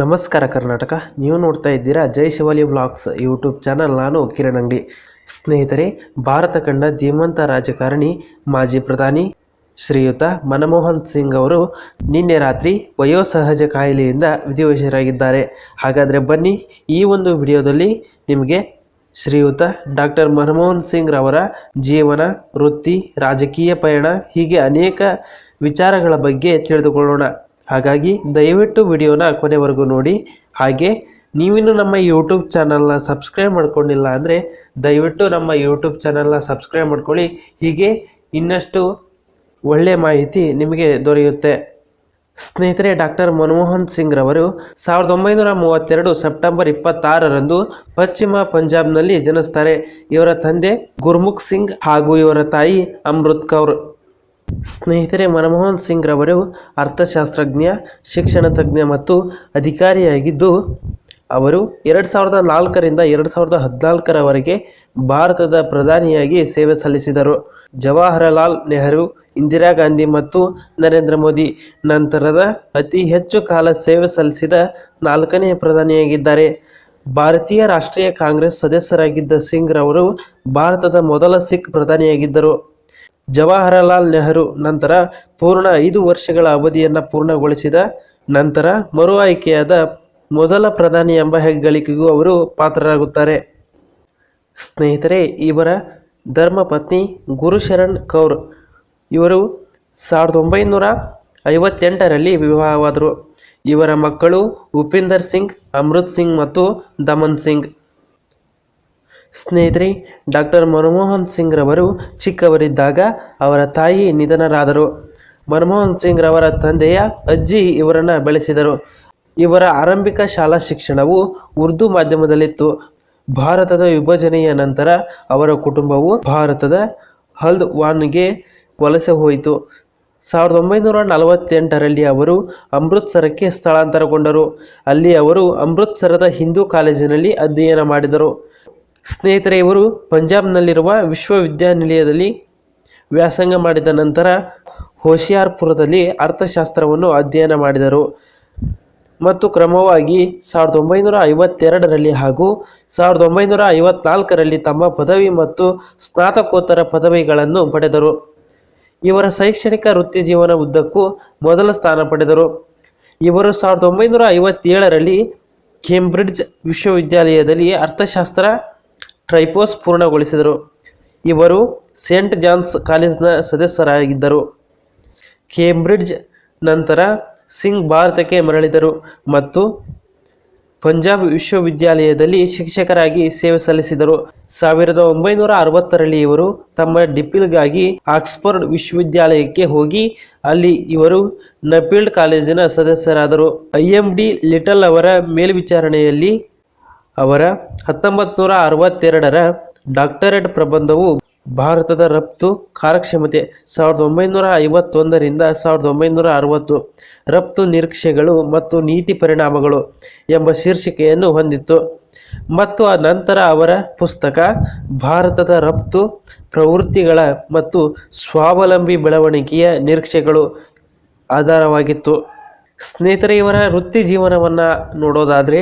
ನಮಸ್ಕಾರ ಕರ್ನಾಟಕ. ನೀವು ನೋಡ್ತಾ ಇದ್ದೀರಾ Jai Shivali blogs YouTube channel. ನಾನು ಕಿರಣ್ ಅಂಗಡಿ. ಸ್ನೇಹಿತರೆ, ಭಾರತ ಕಂಡ ಧೀಮಂತ ರಾಜಕಾರಣಿ ಮಾಜಿ ಪ್ರಧಾನಿ ಶ್ರೀಯುತ ಮನಮೋಹನ್ ಸಿಂಗ್ ಅವರು ನಿನ್ನೆ ರಾತ್ರಿ ವಯೋಸಹಜ ಕಾಯಿಲೆಯಿಂದ ವಿಧಿವಶರಾಗಿದ್ದಾರೆ. ಹಾಗಾದರೆ ಬನ್ನಿ ಈ ಒಂದು ವಿಡಿಯೋದಲ್ಲಿ ನಿಮಗೆ ಶ್ರೀಯುತ ಡಾಕ್ಟರ್ ಮನಮೋಹನ್ ಸಿಂಗ್ ರವರ ಜೀವನ, ವೃತ್ತಿ, ರಾಜಕೀಯ ಪಯಣ ಹೀಗೆ ಅನೇಕ ವಿಚಾರಗಳ ಬಗ್ಗೆ ತಿಳಿದುಕೊಳ್ಳೋಣ. ಹಾಗಾಗಿ ದಯವಿಟ್ಟು ವಿಡಿಯೋನ ಕೊನೆವರೆಗೂ ನೋಡಿ. ಹಾಗೆ ನೀವಿನ್ನು ನಮ್ಮ ಯೂಟ್ಯೂಬ್ ಚಾನಲ್ನ ಸಬ್ಸ್ಕ್ರೈಬ್ ಮಾಡ್ಕೊಂಡಿಲ್ಲ ಅಂದರೆ ದಯವಿಟ್ಟು ನಮ್ಮ ಯೂಟ್ಯೂಬ್ ಚಾನಲ್ನ ಸಬ್ಸ್ಕ್ರೈಬ್ ಮಾಡ್ಕೊಳ್ಳಿ. ಹೀಗೆ ಇನ್ನಷ್ಟು ಒಳ್ಳೆಯ ಮಾಹಿತಿ ನಿಮಗೆ ದೊರೆಯುತ್ತೆ. ಸ್ನೇಹಿತರೆ, ಡಾಕ್ಟರ್ ಮನಮೋಹನ್ ಸಿಂಗ್ ರವರು ಸಾವಿರದ ಒಂಬೈನೂರ ಮೂವತ್ತೆರಡು ಸೆಪ್ಟೆಂಬರ್ ಇಪ್ಪತ್ತಾರರಂದು ಪಶ್ಚಿಮ ಪಂಜಾಬ್ನಲ್ಲಿ ಜನಿಸ್ತಾರೆ. ಇವರ ತಂದೆ ಗುರ್ಮುಖ್ ಸಿಂಗ್ ಹಾಗೂ ಇವರ ತಾಯಿ ಅಮೃತ್ ಕೌರ್. ಸ್ನೇಹಿತರೆ, ಮನಮೋಹನ್ ಸಿಂಗ್ ರವರು ಅರ್ಥಶಾಸ್ತ್ರಜ್ಞ, ಶಿಕ್ಷಣ ತಜ್ಞ ಮತ್ತು ಅಧಿಕಾರಿಯಾಗಿದ್ದು, ಅವರು ಎರಡು ಸಾವಿರದ ನಾಲ್ಕರಿಂದ ಎರಡು ಸಾವಿರದ ಹದಿನಾಲ್ಕರವರೆಗೆ ಭಾರತದ ಪ್ರಧಾನಿಯಾಗಿ ಸೇವೆ ಸಲ್ಲಿಸಿದರು. ಜವಾಹರಲಾಲ್ ನೆಹರು, ಇಂದಿರಾ ಗಾಂಧಿ ಮತ್ತು ನರೇಂದ್ರ ಮೋದಿ ನಂತರದ ಅತಿ ಹೆಚ್ಚು ಕಾಲ ಸೇವೆ ಸಲ್ಲಿಸಿದ ನಾಲ್ಕನೇ ಪ್ರಧಾನಿಯಾಗಿದ್ದಾರೆ. ಭಾರತೀಯ ರಾಷ್ಟ್ರೀಯ ಕಾಂಗ್ರೆಸ್ ಸದಸ್ಯರಾಗಿದ್ದ ಸಿಂಗ್ ರವರು ಭಾರತದ ಮೊದಲ ಸಿಖ್ ಪ್ರಧಾನಿಯಾಗಿದ್ದರು. ಜವಾಹರಲಾಲ್ ನೆಹರು ನಂತರ ಪೂರ್ಣ ಐದು ವರ್ಷಗಳ ಅವಧಿಯನ್ನು ಪೂರ್ಣಗೊಳಿಸಿದ ನಂತರ ಮರು ಆಯ್ಕೆಯಾದ ಮೊದಲ ಪ್ರಧಾನಿ ಎಂಬ ಹೆಗ್ಗಳಿಕೆಗೂ ಅವರು ಪಾತ್ರರಾಗುತ್ತಾರೆ. ಸ್ನೇಹಿತರೆ, ಇವರ ಧರ್ಮಪತ್ನಿ ಗುರುಶರಣ್ ಕೌರ್ ಇವರು ಸಾವಿರದ ಒಂಬೈನೂರ ಐವತ್ತೆಂಟರಲ್ಲಿ ವಿವಾಹವಾದರು. ಇವರ ಮಕ್ಕಳು ಉಪೇಂದರ್ ಸಿಂಗ್, ಅಮೃತ್ ಸಿಂಗ್ ಮತ್ತು ದಮನ್ ಸಿಂಗ್. ಸ್ನೇಹಿತರೆ, ಡಾಕ್ಟರ್ ಮನಮೋಹನ್ ಸಿಂಗ್ ರವರು ಚಿಕ್ಕವರಿದ್ದಾಗ ಅವರ ತಾಯಿ ನಿಧನರಾದರು. ಮನಮೋಹನ್ ಸಿಂಗ್ ರವರ ತಂದೆಯ ಅಜ್ಜಿ ಇವರನ್ನು ಬೆಳೆಸಿದರು. ಇವರ ಆರಂಭಿಕ ಶಾಲಾ ಶಿಕ್ಷಣವು ಉರ್ದು ಮಾಧ್ಯಮದಲ್ಲಿತ್ತು. ಭಾರತದ ವಿಭಜನೆಯ ನಂತರ ಅವರ ಕುಟುಂಬವು ಭಾರತದ ಹಲ್ದ್ ವಾನ್ಗೆ ವಲಸೆ ಹೋಯಿತು. ಸಾವಿರದ ಒಂಬೈನೂರ ನಲವತ್ತೆಂಟರಲ್ಲಿ ಅವರು ಅಮೃತ್ಸರಕ್ಕೆ ಸ್ಥಳಾಂತರಗೊಂಡರು. ಅಲ್ಲಿ ಅವರು ಅಮೃತ್ಸರದ ಹಿಂದೂ ಕಾಲೇಜಿನಲ್ಲಿ ಅಧ್ಯಯನ ಮಾಡಿದರು. ಸ್ನೇಹಿತರೆ ಇವರು ಪಂಜಾಬ್ನಲ್ಲಿರುವ ವಿಶ್ವವಿದ್ಯಾನಿಲಯದಲ್ಲಿ ವ್ಯಾಸಂಗ ಮಾಡಿದ ನಂತರ ಹೋಶಿಯಾರ್ಪುರದಲ್ಲಿ ಅರ್ಥಶಾಸ್ತ್ರವನ್ನು ಅಧ್ಯಯನ ಮಾಡಿದರು. ಮತ್ತು ಕ್ರಮವಾಗಿ ಸಾವಿರದ ಒಂಬೈನೂರ ಐವತ್ತೆರಡರಲ್ಲಿ ಹಾಗೂ ಸಾವಿರದ ಒಂಬೈನೂರ ಐವತ್ನಾಲ್ಕರಲ್ಲಿ ತಮ್ಮ ಪದವಿ ಮತ್ತು ಸ್ನಾತಕೋತ್ತರ ಪದವಿಗಳನ್ನು ಪಡೆದರು. ಇವರ ಶೈಕ್ಷಣಿಕ ವೃತ್ತಿ ಜೀವನ ಉದ್ದಕ್ಕೂ ಮೊದಲ ಸ್ಥಾನ ಪಡೆದರು. ಇವರು ಸಾವಿರದ ಒಂಬೈನೂರ ಐವತ್ತೇಳರಲ್ಲಿ ಕೇಂಬ್ರಿಡ್ಜ್ ವಿಶ್ವವಿದ್ಯಾಲಯದಲ್ಲಿ ಅರ್ಥಶಾಸ್ತ್ರ ಟ್ರೈಪೋಸ್ ಪೂರ್ಣಗೊಳಿಸಿದರು. ಇವರು ಸೇಂಟ್ ಜಾನ್ಸ್ ಕಾಲೇಜ್ನ ಸದಸ್ಯರಾಗಿದ್ದರು. ಕೇಂಬ್ರಿಡ್ಜ್ ನಂತರ ಸಿಂಗ್ ಭಾರತಕ್ಕೆ ಮರಳಿದರು ಮತ್ತು ಪಂಜಾಬ್ ವಿಶ್ವವಿದ್ಯಾಲಯದಲ್ಲಿ ಶಿಕ್ಷಕರಾಗಿ ಸೇವೆ ಸಲ್ಲಿಸಿದರು. ಸಾವಿರದ ಒಂಬೈನೂರ ಅರವತ್ತರಲ್ಲಿ ಇವರು ತಮ್ಮ ಡಿಪಿಲ್ಗಾಗಿ ಆಕ್ಸ್ಫರ್ಡ್ ವಿಶ್ವವಿದ್ಯಾಲಯಕ್ಕೆ ಹೋಗಿ, ಅಲ್ಲಿ ಇವರು ನಫೀಲ್ಡ್ ಕಾಲೇಜಿನ ಸದಸ್ಯರಾದರು. ಐ ಎಂ ಡಿ ಲಿಟಲ್ ಅವರ ಮೇಲ್ವಿಚಾರಣೆಯಲ್ಲಿ ಅವರ ಹತ್ತೊಂಬತ್ತು ನೂರ ಅರವತ್ತೆರಡರ ಡಾಕ್ಟರೇಟ್ ಪ್ರಬಂಧವು ಭಾರತದ ರಫ್ತು ಕಾರ್ಯಕ್ಷಮತೆ ಸಾವಿರದ ಒಂಬೈನೂರ ಐವತ್ತೊಂದರಿಂದ ಸಾವಿರದ ಒಂಬೈನೂರ ಅರವತ್ತು. ರಫ್ತು ನಿರೀಕ್ಷೆಗಳು ಮತ್ತು ನೀತಿ ಪರಿಣಾಮಗಳು ಎಂಬ ಶೀರ್ಷಿಕೆಯನ್ನು ಹೊಂದಿತ್ತು. ಮತ್ತು ಆ ನಂತರ ಅವರ ಪುಸ್ತಕ ಭಾರತದ ರಫ್ತು, ಪ್ರವೃತ್ತಿಗಳ ಮತ್ತು ಸ್ವಾವಲಂಬಿ ಬೆಳವಣಿಗೆಯ ನಿರೀಕ್ಷೆಗಳು ಆಧಾರವಾಗಿತ್ತು. ಸ್ನೇಹಿತರೆ ಇವರ ವೃತ್ತಿ ಜೀವನವನ್ನು ನೋಡೋದಾದರೆ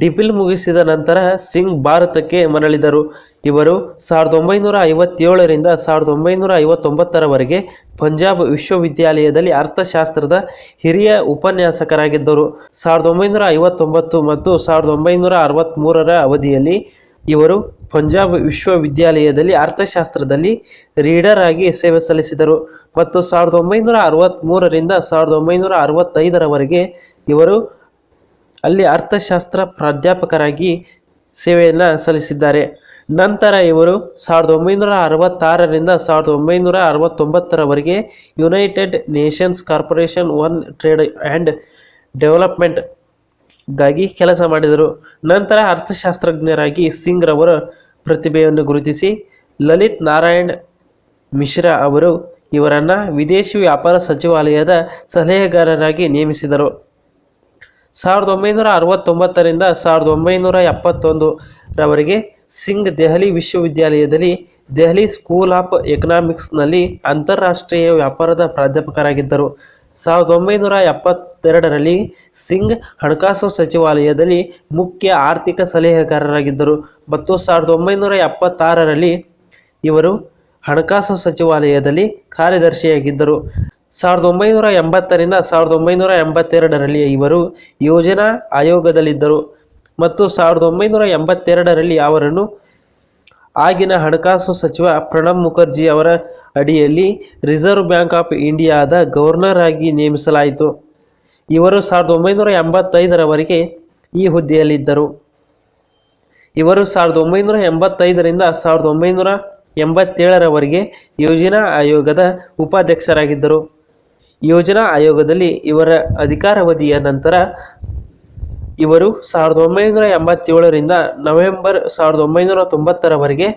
ಡಿಪಿಲ್ ಮುಗಿಸಿದ ನಂತರ ಸಿಂಗ್ ಭಾರತಕ್ಕೆ ಮರಳಿದರು. ಇವರು ಸಾವಿರದ ಒಂಬೈನೂರ ಐವತ್ತೇಳರಿಂದ ಸಾವಿರದ ಒಂಬೈನೂರ ಐವತ್ತೊಂಬತ್ತರವರೆಗೆ ಪಂಜಾಬ್ ವಿಶ್ವವಿದ್ಯಾಲಯದಲ್ಲಿ ಅರ್ಥಶಾಸ್ತ್ರದ ಹಿರಿಯ ಉಪನ್ಯಾಸಕರಾಗಿದ್ದರು. ಸಾವಿರದ ಒಂಬೈನೂರ ಐವತ್ತೊಂಬತ್ತು ಮತ್ತು ಸಾವಿರದ ಒಂಬೈನೂರ ಅರವತ್ತ್ಮೂರರ ಅವಧಿಯಲ್ಲಿ ಇವರು ಪಂಜಾಬ್ ವಿಶ್ವವಿದ್ಯಾಲಯದಲ್ಲಿ ಅರ್ಥಶಾಸ್ತ್ರದಲ್ಲಿ ರೀಡರ್ ಆಗಿ ಸೇವೆ ಸಲ್ಲಿಸಿದರು. ಮತ್ತು ಸಾವಿರದ ಒಂಬೈನೂರ ಅರವತ್ತ್ಮೂರರಿಂದ ಸಾವಿರದ ಒಂಬೈನೂರ ಅರವತ್ತೈದರವರೆಗೆ ಇವರು ಅಲ್ಲಿ ಅರ್ಥಶಾಸ್ತ್ರ ಪ್ರಾಧ್ಯಾಪಕರಾಗಿ ಸೇವೆಯನ್ನು ಸಲ್ಲಿಸಿದ್ದಾರೆ. ನಂತರ ಇವರು ಸಾವಿರದ ಒಂಬೈನೂರ ಅರವತ್ತಾರರಿಂದ ಸಾವಿರದ ಒಂಬೈನೂರ ಅರವತ್ತೊಂಬತ್ತರವರೆಗೆ United Nations corporation on trade and development ಗಾಗಿ ಕೆಲಸ ಮಾಡಿದರು. ನಂತರ ಅರ್ಥಶಾಸ್ತ್ರಜ್ಞರಾಗಿ ಸಿಂಗ್ ರವರ ಪ್ರತಿಭೆಯನ್ನು ಗುರುತಿಸಿ, ಲಲಿತ್ ನಾರಾಯಣ್ ಮಿಶ್ರಾ ಅವರು ಇವರನ್ನು ವಿದೇಶಿ ವ್ಯಾಪಾರ ಸಚಿವಾಲಯದ ಸಲಹೆಗಾರರಾಗಿ ನೇಮಿಸಿದರು. ಸಾವಿರದ ಒಂಬೈನೂರ ಅರವತ್ತೊಂಬತ್ತರಿಂದ ಸಾವಿರದ ಒಂಬೈನೂರ ಎಪ್ಪತ್ತೊಂದು ರವರೆಗೆ ಸಿಂಗ್ ದೆಹಲಿ ವಿಶ್ವವಿದ್ಯಾಲಯದಲ್ಲಿ ದೆಹಲಿ ಸ್ಕೂಲ್ ಆಫ್ ಎಕನಾಮಿಕ್ಸ್ನಲ್ಲಿ ಅಂತಾರಾಷ್ಟ್ರೀಯ ವ್ಯಾಪಾರದ ಪ್ರಾಧ್ಯಾಪಕರಾಗಿದ್ದರು. ಸಾವಿರದ ಒಂಬೈನೂರ ಎಪ್ಪತ್ತೆರಡರಲ್ಲಿ ಸಿಂಗ್ ಹಣಕಾಸು ಸಚಿವಾಲಯದಲ್ಲಿ ಮುಖ್ಯ ಆರ್ಥಿಕ ಸಲಹೆಗಾರರಾಗಿದ್ದರು. ಮತ್ತು ಸಾವಿರದ ಒಂಬೈನೂರ ಎಪ್ಪತ್ತಾರರಲ್ಲಿ ಇವರು ಹಣಕಾಸು ಸಚಿವಾಲಯದಲ್ಲಿ ಕಾರ್ಯದರ್ಶಿಯಾಗಿದ್ದರು. ಸಾವಿರದ ಒಂಬೈನೂರ ಎಂಬತ್ತರಿಂದ ಸಾವಿರದ ಒಂಬೈನೂರ ಎಂಬತ್ತೆರಡರಲ್ಲಿ ಇವರು ಯೋಜನಾ ಆಯೋಗದಲ್ಲಿದ್ದರು. ಮತ್ತು ಸಾವಿರದ ಒಂಬೈನೂರ ಎಂಬತ್ತೆರಡರಲ್ಲಿ ಅವರನ್ನು ಆಗಿನ ಹಣಕಾಸು ಸಚಿವ ಪ್ರಣಬ್ ಮುಖರ್ಜಿ ಅವರ ಅಡಿಯಲ್ಲಿ ರಿಸರ್ವ್ ಬ್ಯಾಂಕ್ ಆಫ್ ಇಂಡಿಯಾದ ಗವರ್ನರ್ ಆಗಿ ನೇಮಿಸಲಾಯಿತು. ಇವರು ಸಾವಿರದ ಒಂಬೈನೂರ ಎಂಬತ್ತೈದರವರೆಗೆ ಈ ಹುದ್ದೆಯಲ್ಲಿದ್ದರು. ಇವರು ಸಾವಿರದ ಒಂಬೈನೂರ ಎಂಬತ್ತೈದರಿಂದ ಸಾವಿರದ ಒಂಬೈನೂರ ಎಂಬತ್ತೇಳರವರೆಗೆ ಯೋಜನಾ ಆಯೋಗದ ಉಪಾಧ್ಯಕ್ಷರಾಗಿದ್ದರು. ಯೋಜನಾ ಆಯೋಗದಲ್ಲಿ ಇವರ ಅಧಿಕಾರಾವಧಿಯ ನಂತರ ಇವರು ಸಾವಿರದ ಒಂಬೈನೂರ ಎಂಬತ್ತೇಳರಿಂದ ನವೆಂಬರ್ ಸಾವಿರದ ಒಂಬೈನೂರ ತೊಂಬತ್ತರವರೆಗೆ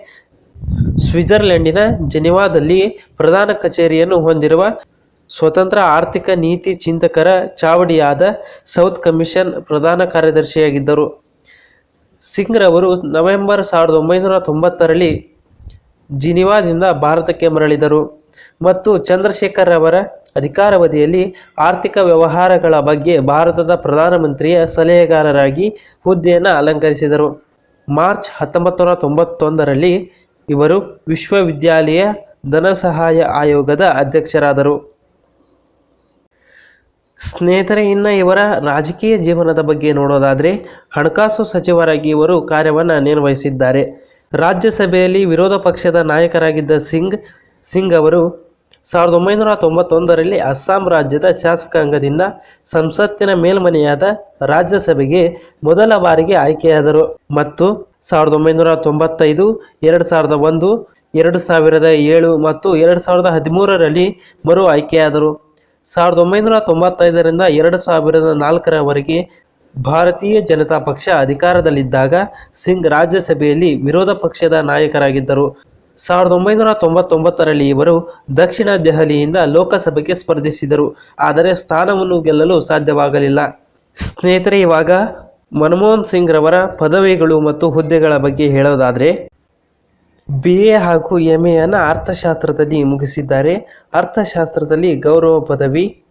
ಸ್ವಿಟ್ಜರ್ಲೆಂಡಿನ ಜೆನಿವಾದಲ್ಲಿ ಪ್ರಧಾನ ಕಚೇರಿಯನ್ನು ಹೊಂದಿರುವ ಸ್ವತಂತ್ರ ಆರ್ಥಿಕ ನೀತಿ ಚಿಂತಕರ ಚಾವಡಿಯಾದ ಸೌತ್ ಕಮಿಷನ್ ಪ್ರಧಾನ ಕಾರ್ಯದರ್ಶಿಯಾಗಿದ್ದರು. ಸಿಂಗ್ರವರು ನವೆಂಬರ್ ಸಾವಿರದ ಒಂಬೈನೂರ ತೊಂಬತ್ತರಲ್ಲಿ ಜಿನಿವಾದಿಂದ ಭಾರತಕ್ಕೆ ಮರಳಿದರು ಮತ್ತು ಚಂದ್ರಶೇಖರ್ ಅವರ ಅಧಿಕಾರಾವಧಿಯಲ್ಲಿ ಆರ್ಥಿಕ ವ್ಯವಹಾರಗಳ ಬಗ್ಗೆ ಭಾರತದ ಪ್ರಧಾನಮಂತ್ರಿಯ ಸಲಹೆಗಾರರಾಗಿ ಹುದ್ದೆಯನ್ನು ಅಲಂಕರಿಸಿದರು. ಮಾರ್ಚ್ ಹತ್ತೊಂಬತ್ತು ನೂರ ತೊಂಬತ್ತೊಂದರಲ್ಲಿ ಇವರು ವಿಶ್ವವಿದ್ಯಾಲಯ ಧನಸಹಾಯ ಆಯೋಗದ ಅಧ್ಯಕ್ಷರಾದರು. ಸ್ನೇಹಿತರೆ, ಇನ್ನು ಇವರ ರಾಜಕೀಯ ಜೀವನದ ಬಗ್ಗೆ ನೋಡೋದಾದರೆ, ಹಣಕಾಸು ಸಚಿವರಾಗಿ ಇವರು ಕಾರ್ಯವನ್ನು ನಿರ್ವಹಿಸಿದ್ದಾರೆ. ರಾಜ್ಯಸಭೆಯಲ್ಲಿ ವಿರೋಧ ಪಕ್ಷದ ನಾಯಕರಾಗಿದ್ದ ಸಿಂಗ್ ಸಿಂಗ್ ಅವರು ಸಾವಿರದ ಒಂಬೈನೂರ ತೊಂಬತ್ತೊಂದರಲ್ಲಿ ಅಸ್ಸಾಂ ರಾಜ್ಯದ ಶಾಸಕಾಂಗದಿಂದ ಸಂಸತ್ತಿನ ಮೇಲ್ಮನೆಯಾದ ರಾಜ್ಯಸಭೆಗೆ ಮೊದಲ ಬಾರಿಗೆ ಆಯ್ಕೆಯಾದರು. ಮತ್ತು ಸಾವಿರದ ಒಂಬೈನೂರ ತೊಂಬತ್ತೈದು, ಎರಡು ಸಾವಿರದ ಒಂದು, ಎರಡು ಸಾವಿರದ ಏಳು ಮತ್ತು ಎರಡು ಸಾವಿರದ ಹದಿಮೂರರಲ್ಲಿ ಮರು ಆಯ್ಕೆಯಾದರು. ಸಾವಿರದ ಒಂಬೈನೂರ ತೊಂಬತ್ತೈದರಿಂದ ಎರಡು ಸಾವಿರದ ನಾಲ್ಕರವರೆಗೆ ಭಾರತೀಯ ಜನತಾ ಪಕ್ಷ ಅಧಿಕಾರದಲ್ಲಿದ್ದಾಗ ಸಿಂಗ್ ರಾಜ್ಯಸಭೆಯಲ್ಲಿ ವಿರೋಧ ಪಕ್ಷದ ನಾಯಕರಾಗಿದ್ದರು. ಸಾವಿರದ ಒಂಬೈನೂರ ತೊಂಬತ್ತೊಂಬತ್ತರಲ್ಲಿ ಇವರು ದಕ್ಷಿಣ ದೆಹಲಿಯಿಂದ ಲೋಕಸಭೆಗೆ ಸ್ಪರ್ಧಿಸಿದರು. ಆದರೆ ಸ್ಥಾನವನ್ನು ಗೆಲ್ಲಲು ಸಾಧ್ಯವಾಗಲಿಲ್ಲ. ಸ್ನೇಹಿತರೆ, ಇವಾಗ ಮನಮೋಹನ್ ಸಿಂಗ್ ರವರ ಪದವಿಗಳು ಮತ್ತು ಹುದ್ದೆಗಳ ಬಗ್ಗೆ ಹೇಳೋದಾದರೆ, ಬಿ ಎ ಹಾಗೂ ಎಂ ಎಯನ್ನು ಅರ್ಥಶಾಸ್ತ್ರದಲ್ಲಿ ಮುಗಿಸಿದ್ದಾರೆ. ಅರ್ಥಶಾಸ್ತ್ರದಲ್ಲಿ ಗೌರವ ಪದವಿ,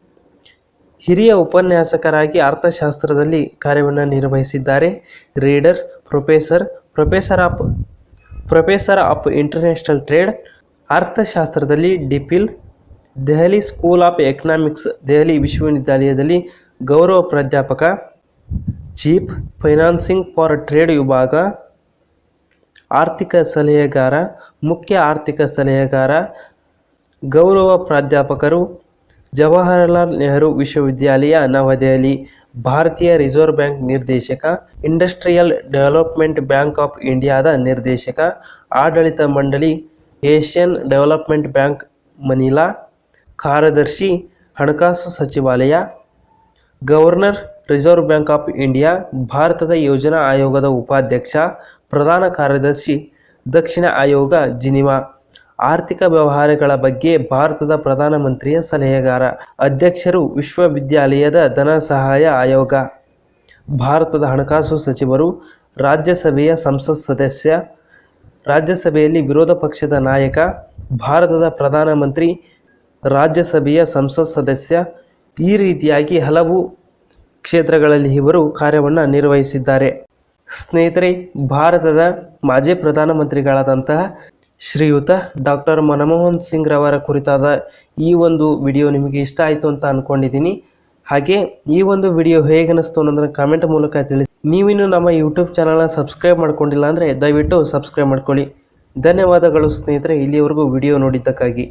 ಹಿರಿಯ ಉಪನ್ಯಾಸಕರಾಗಿ ಅರ್ಥಶಾಸ್ತ್ರದಲ್ಲಿ ಕಾರ್ಯವನ್ನು ನಿರ್ವಹಿಸಿದ್ದಾರೆ. Reader, professor professor of professor of international trade, ಅರ್ಥಶಾಸ್ತ್ರದಲ್ಲಿ DPhil Delhi school of economics, Delhi ವಿಶ್ವವಿದ್ಯಾಲಯದಲ್ಲಿ ಗೌರವ ಪ್ರಾಧ್ಯಾಪಕ, ಚೀಫ್ ಫೈನಾನ್ಸಿಂಗ್ ಫಾರ್ ಟ್ರೇಡ್ ವಿಭಾಗ, ಆರ್ಥಿಕ ಸಲಹೆಗಾರ, ಮುಖ್ಯ ಆರ್ಥಿಕ ಸಲಹೆಗಾರ, ಗೌರವ ಪ್ರಾಧ್ಯಾಪಕರು, ಜವಾಹರಲಾಲ್ ನೆಹರು ವಿಶ್ವವಿದ್ಯಾಲಯ, ನವದೆಹಲಿ. ಭಾರತೀಯ ರಿಸರ್ವ್ ಬ್ಯಾಂಕ್ ನಿರ್ದೇಶಕ, ಇಂಡಸ್ಟ್ರಿಯಲ್ ಡೆವಲಪ್ಮೆಂಟ್ ಬ್ಯಾಂಕ್ ಆಫ್ ಇಂಡಿಯಾದ ನಿರ್ದೇಶಕ, ಆಡಳಿತ ಮಂಡಳಿ, ಏಷ್ಯನ್ ಡೆವಲಪ್ಮೆಂಟ್ ಬ್ಯಾಂಕ್ ಮನಿಲಾ, ಕಾರ್ಯದರ್ಶಿ, ಹಣಕಾಸು ಸಚಿವಾಲಯ, governor reserve bank of India, ಭಾರತದ ಯೋಜನಾ ಆಯೋಗದ ಉಪಾಧ್ಯಕ್ಷ, ಪ್ರಧಾನ ಕಾರ್ಯದರ್ಶಿ, ದಕ್ಷಿಣ ಆಯೋಗ, ಜಿನಿವಾ. ಆರ್ಥಿಕ ವ್ಯವಹಾರಗಳ ಬಗ್ಗೆ ಭಾರತದ ಪ್ರಧಾನಮಂತ್ರಿಯ ಸಲಹೆಗಾರ, ಅಧ್ಯಕ್ಷರು ವಿಶ್ವವಿದ್ಯಾಲಯದ ಧನ ಸಹಾಯ ಆಯೋಗ. ಭಾರತದ ಹಣಕಾಸು ಸಚಿವರು, ರಾಜ್ಯಸಭೆಯ ಸಂಸತ್ ಸದಸ್ಯ, ರಾಜ್ಯಸಭೆಯಲ್ಲಿ ವಿರೋಧ ಪಕ್ಷದ ನಾಯಕ, ಭಾರತದ ಪ್ರಧಾನಮಂತ್ರಿ, ರಾಜ್ಯಸಭೆಯ ಸಂಸತ್ ಸದಸ್ಯ, ಈ ರೀತಿಯಾಗಿ ಹಲವು ಕ್ಷೇತ್ರಗಳಲ್ಲಿ ಇವರು ಕಾರ್ಯವನ್ನು ನಿರ್ವಹಿಸಿದ್ದಾರೆ. ಸ್ನೇಹಿತರೆ, ಭಾರತದ ಮಾಜಿ ಪ್ರಧಾನಮಂತ್ರಿಗಳಾದಂತಹ ಶ್ರೀಯುತ ಡಾಕ್ಟರ್ ಮನಮೋಹನ್ ಸಿಂಗ್ ರವರ ಕುರಿತಾದ ಈ ಒಂದು ವಿಡಿಯೋ ನಿಮಗೆ ಇಷ್ಟ ಆಯಿತು ಅಂತ ಅಂದ್ಕೊಂಡಿದ್ದೀನಿ ಹಾಗೆ ಈ ಒಂದು ವಿಡಿಯೋ ಹೇಗೆ ಅನ್ನಿಸ್ತು ಅನ್ನೋದನ್ನು ಕಾಮೆಂಟ್ ಮೂಲಕ ತಿಳಿಸಿ. ನೀವಿನ್ನು ನಮ್ಮ ಯೂಟ್ಯೂಬ್ ಚಾನಲ್ನ ಸಬ್ಸ್ಕ್ರೈಬ್ ಮಾಡ್ಕೊಂಡಿಲ್ಲ ಅಂದರೆ ದಯವಿಟ್ಟು ಸಬ್ಸ್ಕ್ರೈಬ್ ಮಾಡ್ಕೊಳ್ಳಿ. ಧನ್ಯವಾದಗಳು ಸ್ನೇಹಿತರೆ ಇಲ್ಲಿಯವರೆಗೂ ವಿಡಿಯೋ ನೋಡಿದ್ದಕ್ಕಾಗಿ.